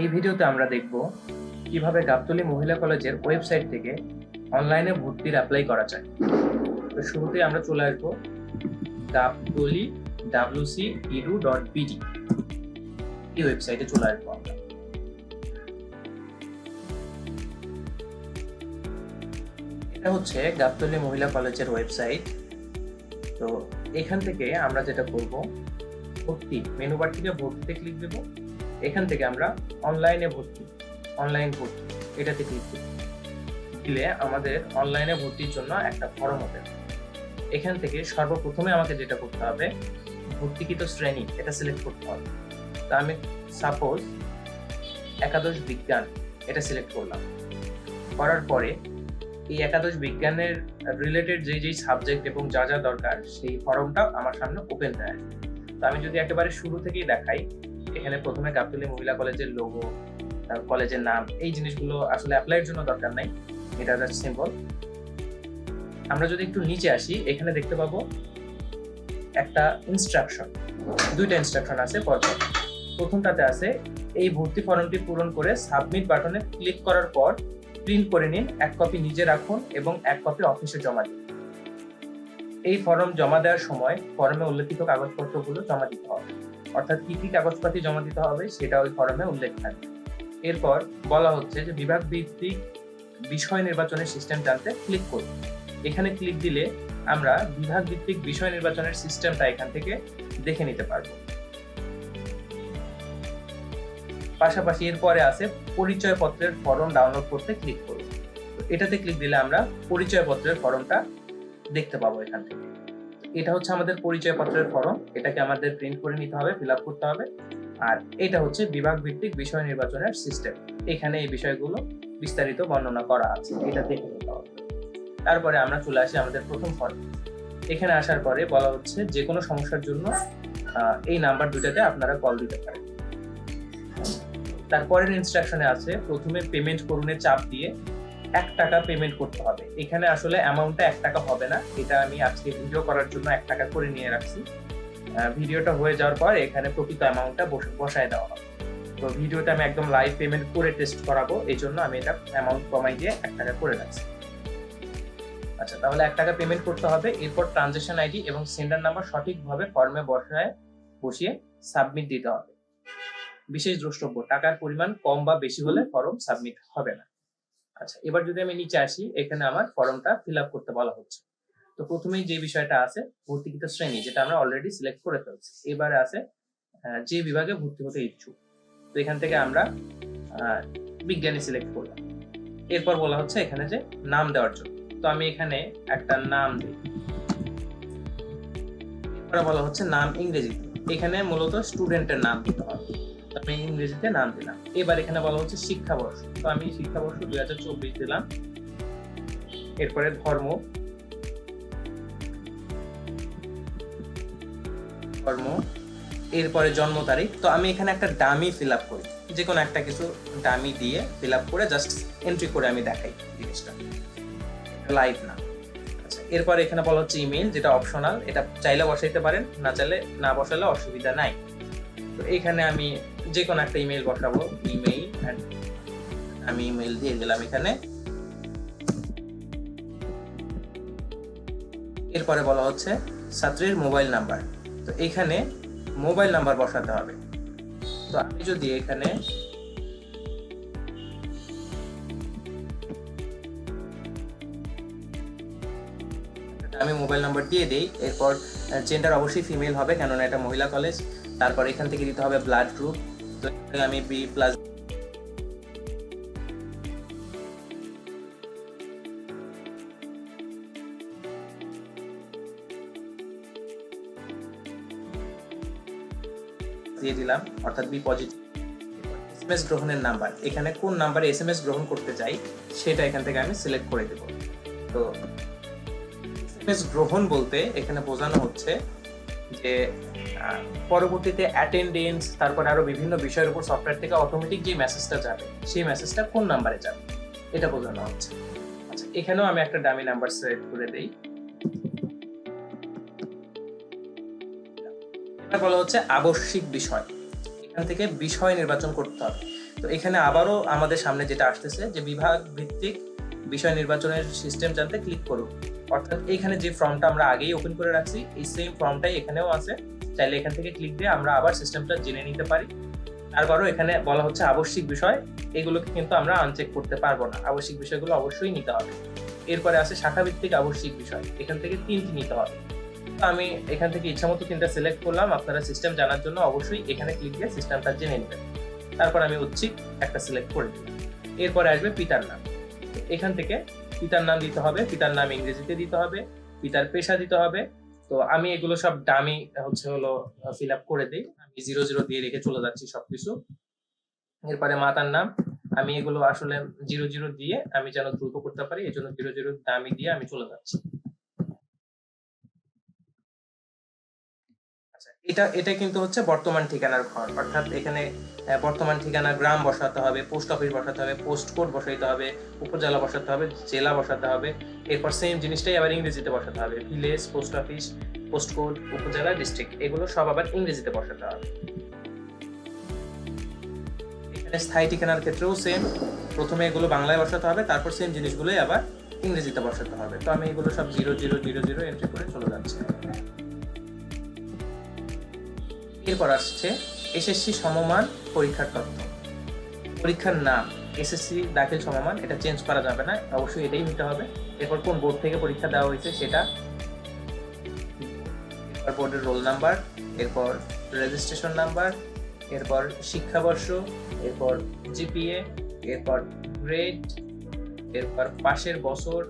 এই ভিডিওতে আমরা দেখব কীভাবে গাবতলী মহিলা কলেজের ওয়েবসাইট থেকে অনলাইনে ভর্তির অ্যাপ্লাই করা যায়। তো শুরুতে আমরা চলে আসব Gabtali WC edu dot BD এই ওয়েবসাইটে চলে আসব আমরা। এটা হচ্ছে গাবতলী মহিলা কলেজের ওয়েবসাইট তো এখান থেকে আমরা যেটা করব, ভর্তি। মেনু বার থেকে ভর্তিতে ক্লিক দেবো। এখান থেকে আমরা অনলাইনে ভর্তি অনলাইন ভর্তি, এটাতে ক্লিক দেব দিলে আমাদের অনলাইনে ভর্তির জন্য একটা ফর্ম হবে। এখান থেকে সর্বপ্রথমে আমাকে যেটা করতে হবে, ভর্তিকৃত শ্রেণি, এটা সিলেক্ট করতে হবে। তা আমি সাপোজ একাদশ বিজ্ঞান, এটা সিলেক্ট করলাম। করার পরে এই একাদশ বিজ্ঞানের রিলেটেড যে যেই সাবজেক্ট এবং যা যা দরকার, সেই ফর্মটা আমার সামনে ওপেন দেয় তো আমি যদি একেবারে শুরু থেকেই দেখাই এখানে প্রথমে গাবতলী মহিলা কলেজের লোগো তার কলেজের নাম, এই জিনিসগুলো আসলে অ্যাপ্লাইয়ের জন্য দরকার নাই। এটা জাস্ট সিম্পল আমরা যদি একটু নিচে আসি, এখানে দেখতে পাবো একটা ইনস্ট্রাকশন দুইটা ইনস্ট্রাকশন আছে পরপর প্রথমটাতে আছে, এই ভর্তি ফর্মটি পূরণ করে সাবমিট বাটনে ক্লিক করার পর প্রিন্ট করে নিন, এক কপি নিজে রাখুন এবং এক কপি অফিসে জমা দিন। এই ফর্ম জমা দেওয়ার সময় ফর্মে উল্লেখিত কাগজপত্রগুলো জমা দিতে হবে। অর্থাৎ কি কি কাগজপাতি জমা দিতে হবে সেটা ওই ফর্মে উল্লেখ থাকবে। এরপর বলা হচ্ছে যে বিভাগ ভিত্তিক বিষয় নির্বাচনের সিস্টেম জানতে ক্লিক করুন। এখানে ক্লিক দিলে আমরা বিভাগ ভিত্তিক বিষয় নির্বাচনের সিস্টেমটা এখান থেকে দেখে নিতে পারব। পাশাপাশি এরপরে আছে পরিচয় পত্রের ফর্ম ডাউনলোড করতে ক্লিক করুন। এটাতে ক্লিক দিলে আমরা পরিচয় পত্রের ফর্মটা দেখতে পাবো এখান থেকে। এটা হচ্ছে আমাদের পরিচয় পত্রের ফর্ম। এটাকে আমাদের প্রিন্ট করে নিতে হবে ফিল করতে হবে। আর এটা হচ্ছে বিভাগ ভিত্তিক বিষয় নির্বাচনের সিস্টেম এখানে এই বিষয়গুলো বিস্তারিত বর্ণনা করা আছে। এটা দেখে নিতে হবে। তারপরে আমরা চলে আসি আমাদের প্রথম ফর্ম এখানে আসার পরে বলা হচ্ছে যে কোনো সমস্যার জন্য এই নাম্বার দুটাতে আপনারা কল দিতে পারেন। তারপরের ইনস্ট্রাকশনে আছে, প্রথমে পেমেন্ট করুনের চাপ দিয়ে এক টাকা পেমেন্ট করতে হবে। এখানে আসলে অ্যামাউন্টটা এক টাকা হবে না। এটা আমি আজকে ভিডিও করার জন্য এক টাকা করে নিয়ে রাখছি। ভিডিওটা হয়ে যাওয়ার পর এখানে প্রকৃত অ্যামাউন্টটা বসায় দেওয়া হবে। তো ভিডিওটা আমি একদম লাইভ পেমেন্ট করে টেস্ট করাবো। এই জন্য আমি এটা অ্যামাউন্ট কমাই দিয়ে এক টাকা করে রাখছি। আচ্ছা তাহলে এক টাকা পেমেন্ট করতে হবে। এরপর ট্রানজেকশন আইডি এবং সেন্ডার নাম্বার সঠিকভাবে ফর্মে বসায় বসিয়ে সাবমিট দিতে হবে। বিশেষ দ্রষ্টব্য, টাকার পরিমাণ কম বা বেশি হলে ফর্ম সাবমিট হবে না। আচ্ছা এবার যদি আমি নিচে আসি, এখানে আমার ফর্মটা ফিল আপ করতে বলা হচ্ছে। তো প্রথমেই যে বিষয়টা আছে, ভর্তিকৃত শ্রেণি, যেটা আমরা অলরেডি সিলেক্ট করে ফেলছি। এবারে আছে যে বিভাগে ভর্তি হতে ইচ্ছুক। তো এখান থেকে আমরা বিজ্ঞানী সিলেক্ট করলাম। এরপর বলা হচ্ছে এখানে যে নাম দেওয়ার জন্য। তো আমি এখানে একটা নাম দিই। বলা হচ্ছে নাম ইংরেজিতে। এখানে মূলত স্টুডেন্টের নাম দিতে হবে। আমি ইংরেজিতে নাম দিলাম। এবার এখানে বলা হচ্ছে শিক্ষাবর্ষ। তো আমি শিক্ষাবর্ষ দুই হাজার চব্বিশ দিলাম। এরপরে ধর্ম। ধর্ম। এরপরে জন্ম তারিখ। তো আমি এখানে একটা ডামি ফিল আপ করি। যে কোনো একটা কিছু ডামি দিয়ে ফিল আপ করে জাস্ট এন্ট্রি করে আমি দেখাই জিনিসটা। লাইভ না। আচ্ছা এরপরে এখানে বলা হচ্ছে ইমেল যেটা অপশনাল এটা চাইলে বসাইতে পারেন, না চাইলে না বসালে অসুবিধা নাই। তো এখানে আমি যে কোনো একটা ইমেল বসাবো ইমেইল আমি ইমেল দিয়ে দিলাম এখানে। এরপরে বলা হচ্ছে ছাত্রীর মোবাইল নাম্বার তো এখানে মোবাইল নাম্বার বসাতে হবে। তো আমি যদি এখানে আমি মোবাইল নাম্বার দিয়ে দিই, এরপর জেন্ডার অবশ্যই ফিমেল হবে, কেননা এটা মহিলা কলেজ তারপর এখান থেকে দিতে হবে ব্লাড গ্রুপ আমি বি প্লাস দিয়ে দিলাম, অর্থাৎ বি পজিটিভ এসএমএস গ্রহণের নাম্বার এখানে কোন নাম্বারে এসএমএস গ্রহণ করতে চাই, সেটা এখান থেকে আমি সিলেক্ট করে দেব। তো এসএমএস গ্রহণ বলতে এখানে বোঝানো হচ্ছে যে পরবর্তীতে অ্যাটেন্ডেন্স তারপরে আরও বিভিন্ন বিষয়ের উপর সফটওয়্যার থেকে অটোমেটিক যে মেসেজটা যাবে, সেই মেসেজটা কোন নাম্বারে যাবে? এটা বোঝানো হচ্ছে। আচ্ছা এখানেও আমি একটা ডামি নাম্বার সিলেক্ট করে দেই। এবার বলা হচ্ছে আবশ্যিক বিষয়। এখান থেকে বিষয় নির্বাচন করতে হবে। তো এখানে আবারও আমাদের সামনে যেটা আসতেছে, যে বিভাগ ভিত্তিক বিষয় নির্বাচনের সিস্টেম জানতে ক্লিক করুন। অর্থাৎ এইখানে যে ফর্মটা আমরা আগেই ওপেন করে রাখছি, এই সেম ফর্মটাই এখানেও আছে। চাইলে এখান থেকে ক্লিক দিয়ে আমরা আবার সিস্টেমটা জেনে নিতে পারি। তারপরও এখানে বলা হচ্ছে আবশ্যিক বিষয়, এগুলোকে কিন্তু আমরা আনচেক করতে পারব না। আবশ্যিক বিষয়গুলো অবশ্যই নিতে হবে। এরপরে আছে শাখা ভিত্তিক আবশ্যিক বিষয়, এখান থেকে তিনটি নিতে হবে। তো আমি এখান থেকে ইচ্ছা মতো তিনটা সিলেক্ট করলাম, আপনারা সিস্টেম জানার জন্য অবশ্যই এখানে ক্লিক দিয়ে সিস্টেমটা জেনে নেবেন। তারপর আমি ঐচ্ছিক একটা সিলেক্ট করে দিলাম। এরপরে আসবে পিতার নাম। এখান থেকে পিতার নাম দিতে হবে, পিতার নাম ইংরেজিতে দিতে হবে, পিতার পেশা দিতে হবে তো আমি এগুলো সব ডামি হচ্ছে হলো ফিল আপ করে দিই। আমি জিরো জিরো দিয়ে রেখে চলে যাচ্ছি সবকিছু। এরপরে মাতার নাম। আমি এগুলো আসলে জিরো জিরো দিয়ে আমি যেন দ্রুত করতে পারি এই জন্য জিরো জিরো দামি দিয়ে আমি চলে যাচ্ছি। এটা এটা কিন্তু হচ্ছে বর্তমান ঠিকানার ঘর। অর্থাৎ এখানে বর্তমান ঠিকানা গ্রাম বসাতে হবে, পোস্ট অফিস বসাতে হবে, পোস্ট কোড বসাইতে হবে, উপজেলা বসাতে হবে, জেলা বসাতে হবে, এরপর সেম জিনিসটাই আবার ইংরেজিতে বসাতে হবে। Village post office post code upazila district এগুলো সব আবার ইংরেজিতে বসাতে হবে। এখানে স্থায়ী ঠিকানার ক্ষেত্রেও সেম প্রথমে এগুলো বাংলায় বসাতে হবে, তারপর সেম জিনিসগুলোই আবার ইংরেজিতে বসাতে হবে। তো আমি এগুলো সব zero zero zero zero entry করে চলে যাচ্ছি। এরপর আসছে এসএসসি সমমান পরীক্ষার তথ্য। পরীক্ষার নাম এসএসসি দাখিল সমমান, এটা চেঞ্জ করা যাবে না, অবশ্যই এটাই নিতে হবে। এরপর কোন বোর্ড থেকে পরীক্ষা দেওয়া হয়েছে সেটা বোর্ডের রোল নাম্বার এরপর রেজিস্ট্রেশন নাম্বার এরপর শিক্ষাবর্ষ, এরপর জিপিএ এরপর গ্রেড এরপর পাশের বছর,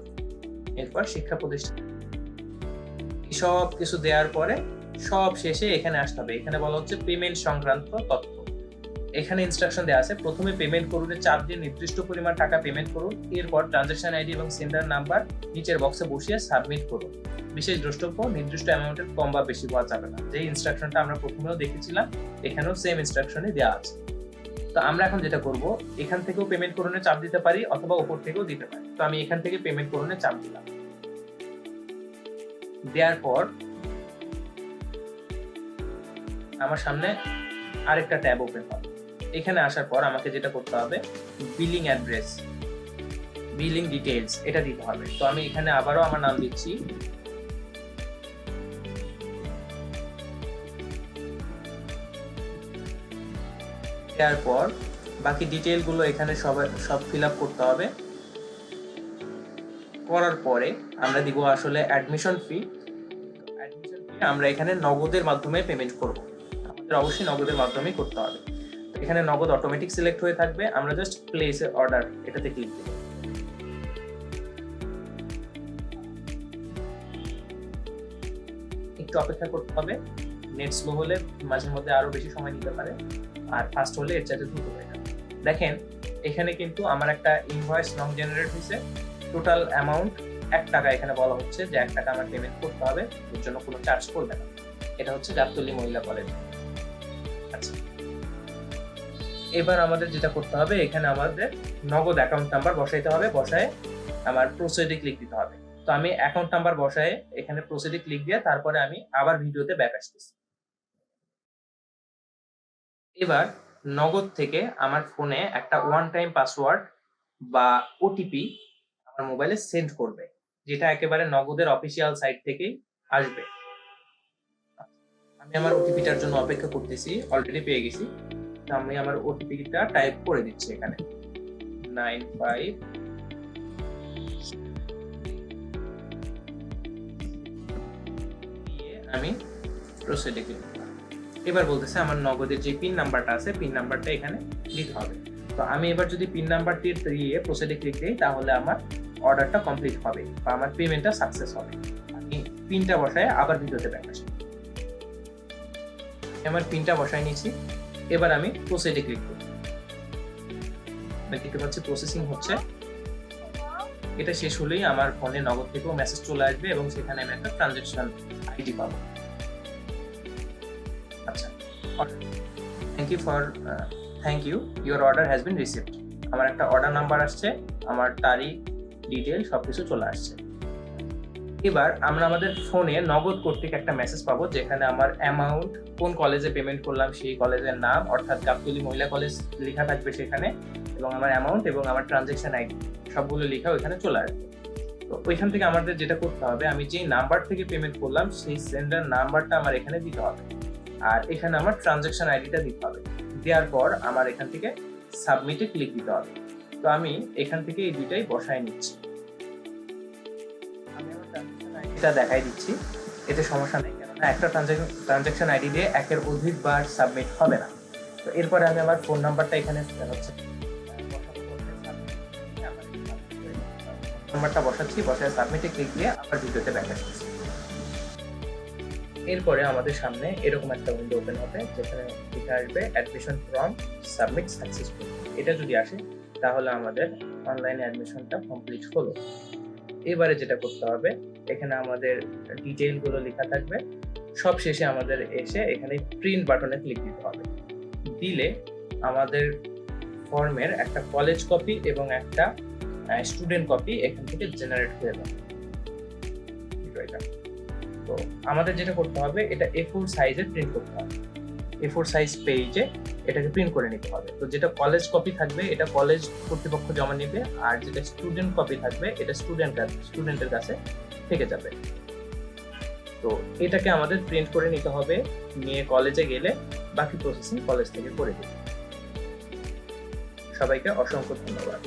এরপর শিক্ষা প্রতিষ্ঠান। সব কিছু দেওয়ার পরে সব শেষে এখানে আসতে হবে। এখানে বলা হচ্ছে পেমেন্ট সংক্রান্ত তথ্য। এখানে ইনস্ট্রাকশন দেওয়া আছে, প্রথমে পেমেন্ট করুন চাপ দিয়ে নির্দিষ্ট পরিমাণ টাকা পেমেন্ট করুন, এরপর ট্রানজাকশন আইডি এবং সেন্ডার নাম্বার নিচের বক্সে বসিয়ে সাবমিট করুন। বিশেষ দ্রষ্টব্য, নির্দিষ্ট অ্যামাউন্টের কম বা বেশি পাওয়া যাবে না। যে ইনস্ট্রাকশনটা আমরা প্রথমেও দেখেছিলাম, এখানেও সেম ইনস্ট্রাকশনই দেওয়া আছে। তো আমরা এখন যেটা করব, এখান থেকেও পেমেন্ট করুনে চাপ দিতে পারি অথবা উপর থেকেও দিতে পারি। তো আমি এখান থেকে পেমেন্ট করুনে চাপ দিলাম। দেওয়ার পর আমার সামনে আরেকটা ট্যাব ওপেন হবে। এখানে আসার পর আমাকে যেটা করতে হবে বিলিং অ্যাড্রেস বিলিং ডিটেলস এটা দিতে হবে। তো আমি এখানে আবারও আমার নাম দিচ্ছি। দেওয়ার পর বাকি ডিটেলগুলো এখানে সব সব ফিল করতে হবে। করার পরে আমরা দিব আসলে অ্যাডমিশন ফি অ্যাডমিশন ফি আমরা এখানে নগদের মাধ্যমে পেমেন্ট করব। আমাদের অবশ্যই নগদের মাধ্যমেই করতে হবে। এখানে নগদ অটোমেটিক সিলেক্ট হয়ে থাকবে। আমরা জাস্ট প্লেস অর্ডার এটাতে ক্লিক দেব একটু অপেক্ষা করতে হবে। নেট স্লো হলে মাঝে মধ্যে আরও বেশি সময় নিতে পারে। আর ফাস্ট হলে এর চাইতে দ্রুত হয়ে যাবে। দেখেন, এখানে কিন্তু আমার একটা ইনভয়েস নং জেনারেট হয়েছে। টোটাল অ্যামাউন্ট এক টাকা এখানে বলা হচ্ছে যে এক টাকা আমার পেমেন্ট করতে হবে। এর জন্য কোনো চার্জ করবে না। এটা হচ্ছে গাবতলি মহিলা কলেজ এবার আমাদের যেটা করতে হবে, এখানে আমাদের নগদ অ্যাকাউন্ট নাম্বার বসাইতে হবে, বসায় আমার প্রসিডে ক্লিক দিতে হবে। তো আমি অ্যাকাউন্ট নাম্বার বসায় এখানে প্রসিডে ক্লিক দিয়ে তারপরে আমি আবার ভিডিওতে ব্যাক আসতেছি। এবার নগদ থেকে আমার ফোনে একটা ওয়ান টাইম পাসওয়ার্ড বা ওটিপি আমার মোবাইলে সেন্ড করবে, যেটা একেবারে নগদের অফিসিয়াল সাইট থেকেই আসবে। আমি আমার ওটিপিটার জন্য অপেক্ষা করতেছি অলরেডি পেয়ে গেছি। আমি আমার ওটিপিটা টাইপ করে দিচ্ছি এখানে। নাইন ফাইভ আমি প্রসিডে ক্লিক এবার বলতেছে আমার নগদের যে পিন নাম্বারটা আছে পিন নাম্বারটা এখানে দিতে হবে। তো আমি এবার যদি পিন নাম্বারটি দিয়ে প্রসিডে ক্লিক দিই, তাহলে আমার অর্ডারটা কমপ্লিট হবে বা আমার পেমেন্টটা সাকসেস হবে। আমি পিনটা বসায় আবার ভিডিওতে আসি আমার পিনটা বসায় নিয়েছি। এবার আমি প্রসিডে ক্লিক করি দেখতে পাচ্ছি প্রসেসিং হচ্ছে। এটা শেষ হলেই আমার ফোনে নগদ থেকেও মেসেজ চলে আসবে এবং সেখানে আমি একটা ট্রানজেকশন আইডি পাবো। আচ্ছা thank you for thank you your order has been received আমার একটা অর্ডার নাম্বার আসছে, আমার তারিখ ডিটেল সবকিছু চলে আসছে। এবার আমরা আমাদের ফোনে নগদ কর্তৃক একটা মেসেজ পাবো, যেখানে আমার অ্যামাউন্ট কোন কলেজে পেমেন্ট করলাম, সেই কলেজের নাম, অর্থাৎ গাবতলি মহিলা কলেজ লেখা থাকবে সেখানে, এবং আমার অ্যামাউন্ট এবং আমার ট্রানজেকশন আইডি সবগুলো লেখা ওইখানে চলে আসবে। তো ওইখান থেকে আমাদের যেটা করতে হবে, আমি যেই নাম্বার থেকে পেমেন্ট করলাম, সেই সেন্ডার নাম্বারটা আমার এখানে দিতে হবে। আর এখানে আমার ট্রানজেকশন আইডিটা দিতে হবে। দেওয়ার পর আমার এখান থেকে সাবমিটে ক্লিক দিতে হবে। তো আমি এখান থেকে এই দুইটাই বসায় নিচ্ছি। আইডিটা দেখাই দিচ্ছি। এতে সমস্যা নেই, কেননা একটা ট্রানজেকশন আইডি দিয়ে একের অধিকবার সাবমিট হবে না। তো এরপরে আমি আমার ফোন নাম্বারটা এখানে হচ্ছে নাম্বারটা বসাচ্ছি, বসায় সাবমিটে ক্লিক দিয়ে আবার ভিডিওতে ব্যাক আসছি এরপরে আমাদের সামনে এরকম একটা উইন্ডো ওপেন হবে, যেখানে লেখা আসবে অ্যাডমিশন ফর্ম সাবমিট সাকসেসফুল এটা যদি আসে, তাহলে আমাদের অনলাইনে অ্যাডমিশনটা কমপ্লিট হলো। এবারে যেটা করতে হবে, এখানে আমাদের ডিটেইলগুলো লেখা থাকবে। সব শেষে আমাদের এসে এখানে প্রিন্ট বাটনে ক্লিক দিতে হবে। দিলে আমাদের ফর্মের একটা কলেজ কপি এবং একটা স্টুডেন্ট কপি এখান থেকে জেনারেট হয়ে যাবে। তো আমাদের যেটা করতে হবে, এটা এ ফোর সাইজে প্রিন্ট করতে হবে। এ ফোর সাইজ পেজে এটাকে প্রিন্ট করে নিতে হবে। তো যেটা কলেজ কপি থাকবে, এটা কলেজ কর্তৃপক্ষ জমা নিবে, আর যেটা স্টুডেন্ট কপি থাকবে, এটা স্টুডেন্ট স্টুডেন্টের কাছে থেকে যাবে। তো এটাকে আমাদের প্রিন্ট করে নিতে হবে, নিয়ে কলেজে গেলে বাকি প্রসেসিং কলেজ থেকে করে দেবে। সবাইকে অসংখ্য ধন্যবাদ।